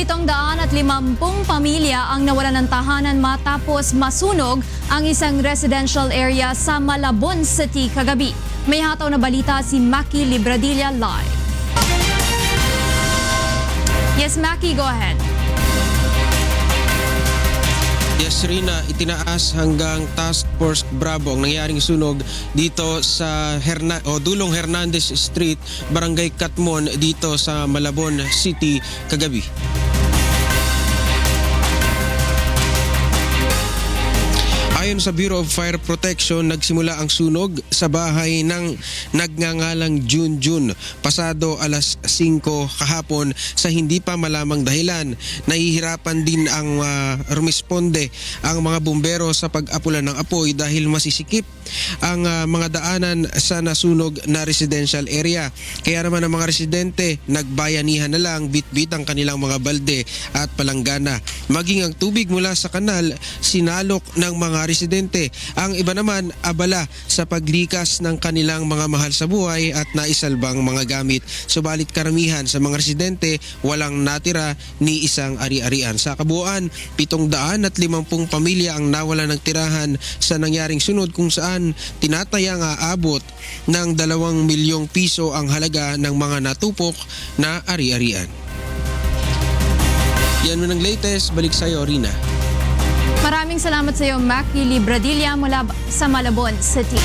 Pitong daan at limampung pamilya ang nawalan ng tahanan matapos masunog ang isang residential area sa Malabon City kagabi. May hataw na balita si Maki Libradilla live. Yes, Maki, go ahead. Yes, Rina, itinaas hanggang Task Force Bravo ang nangyaring sunog dito sa Herna o Dulong Hernandez Street, Barangay Katmon dito sa Malabon City kagabi. Ayon sa Bureau of Fire Protection, nagsimula ang sunog sa bahay ng nagngangalang Jun Jun pasado alas 5 kahapon sa hindi pa malamang dahilan. Nahihirapan din ang ah, rumisponde ang mga bumbero sa pag-apulan ng apoy dahil masisikip ang ah, mga daanan sa nasunog na residential area. Kaya naman ang mga residente nagbayanihan na lang bitbit ang kanilang mga balde at palanggana. Maging ang tubig mula sa kanal sinalok ng mga residente. Ang iba naman abala sa paglikas ng kanilang mga mahal sa buhay at naisalbang mga gamit. Subalit karamihan sa mga residente walang natira ni isang ari-arian. Sa kabuuan, 750 pamilya ang nawala ng tirahan sa nangyaring sunod kung saan tinatayang aabot ng 2 milyong piso ang halaga ng mga natupok na ari-arian. Yan mo ng latest. Balik sa'yo, Rina. Maraming salamat sa iyo, Maki Libradilla mula sa Malabon City.